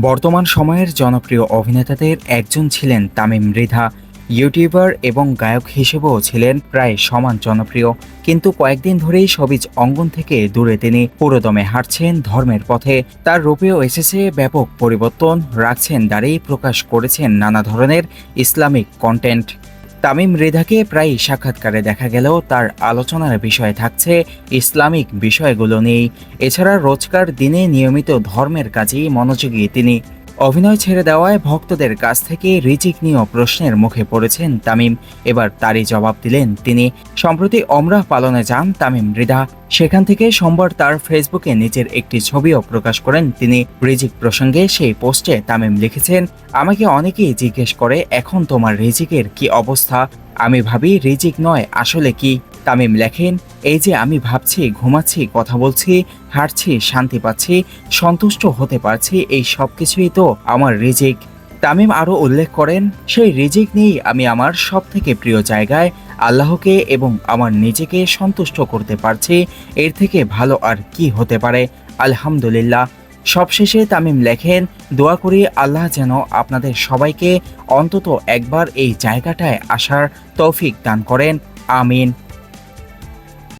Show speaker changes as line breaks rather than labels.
বর্তমান সময়ের জনপ্রিয় অভিনেতাদের একজন ছিলেন তামিম মৃধা, ইউটিউবার এবং গায়ক হিসেবেও ছিলেন প্রায় সমান জনপ্রিয়। কিন্তু কয়েকদিন ধরেই সবিজ অঙ্গন থেকে দূরে তিনি পুরোদমে হাঁটছেন ধর্মের পথে। তার রূপেও এসেছে ব্যাপক পরিবর্তন, রাখছেন দ্বারেই প্রকাশ করেছেন নানা ধরনের ইসলামিক কন্টেন্ট তামিম রেধাকে প্রায় সাক্ষাৎকারে দেখা গেলেও তার আলোচনার বিষয় থাকছে ইসলামিক বিষয়গুলো নিয়েই। এছাড়া রোজকার দিনে নিয়মিত ধর্মের কাজেই মনোযোগী তিনি। অভিনয় ছেড়ে দেওয়ায় ভক্তদের কাছ থেকে রিজিক নিয়েও প্রশ্নের মুখে পড়েছেন তামিম। এবার তারই জবাব দিলেন তিনি। সম্প্রতি অমরাহ পালনে যান তামিম মৃধা। সেখান থেকে সোমবার তার ফেসবুকে নিজের একটি ছবিও প্রকাশ করেন তিনি। রিজিক প্রসঙ্গে সেই পোস্টে তামিম লিখেছেন, আমাকে অনেকেই জিজ্ঞেস করে, এখন তোমার রিজিকের কি অবস্থা? আমি ভাবি রিজিক নয়, আসলে কি? তামিম লেখেন, এই যে আমি ভাবছি, ঘুমাচ্ছি, কথা বলছি, হাঁটছি, শান্তি পাচ্ছি, সন্তুষ্ট হতে পারছি, এই সব কিছুই তো আমার রিজিক। তামিম আরও উল্লেখ করেন, সেই রিজিক নিয়েই আমি আমার সব থেকে প্রিয় জায়গায় আল্লাহকে এবং আমার নিজেকে সন্তুষ্ট করতে পারছি। এর থেকে ভালো আর কি হতে পারে? আলহামদুলিল্লাহ। সবশেষে তামিম লেখেন, দোয়া করি আল্লাহ যেন আপনাদের সবাইকে অন্তত একবার এই জায়গাটায় আসার তৌফিক দান করেন। আমিন।